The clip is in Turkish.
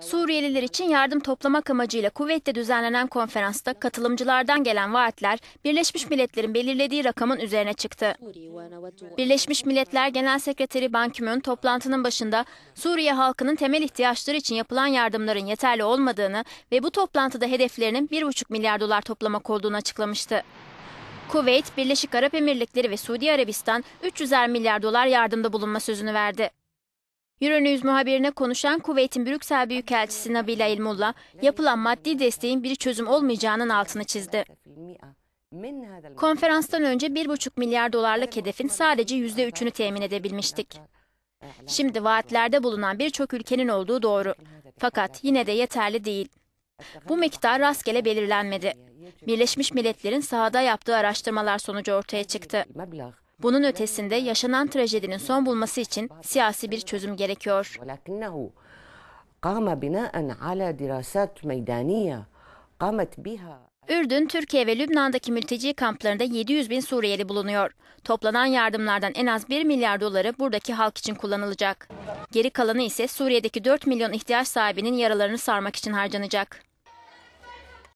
Suriyeliler için yardım toplamak amacıyla Kuveyt'te düzenlenen konferansta katılımcılardan gelen vaatler Birleşmiş Milletler'in belirlediği rakamın üzerine çıktı. Birleşmiş Milletler Genel Sekreteri Ban Ki-moon toplantının başında Suriye halkının temel ihtiyaçları için yapılan yardımların yeterli olmadığını ve bu toplantıda hedeflerinin 1,5 milyar dolar toplamak olduğunu açıklamıştı. Kuveyt, Birleşik Arap Emirlikleri ve Suudi Arabistan 300'er milyar dolar yardımda bulunma sözünü verdi. Euronews muhabirine konuşan Kuveyt'in Brüksel Büyükelçisi Nabila İlmullah, yapılan maddi desteğin bir çözüm olmayacağının altını çizdi. Konferanstan önce 1,5 milyar dolarlık hedefin sadece %3'ünü temin edebilmiştik. Şimdi vaatlerde bulunan birçok ülkenin olduğu doğru. Fakat yine de yeterli değil. Bu miktar rastgele belirlenmedi. Birleşmiş Milletler'in sahada yaptığı araştırmalar sonucu ortaya çıktı. Bunun ötesinde yaşanan trajedinin son bulması için siyasi bir çözüm gerekiyor. Ürdün, Türkiye ve Lübnan'daki mülteci kamplarında 700 bin Suriyeli bulunuyor. Toplanan yardımlardan en az 1 milyar doları buradaki halk için kullanılacak. Geri kalanı ise Suriye'deki 4 milyon ihtiyaç sahibinin yaralarını sarmak için harcanacak.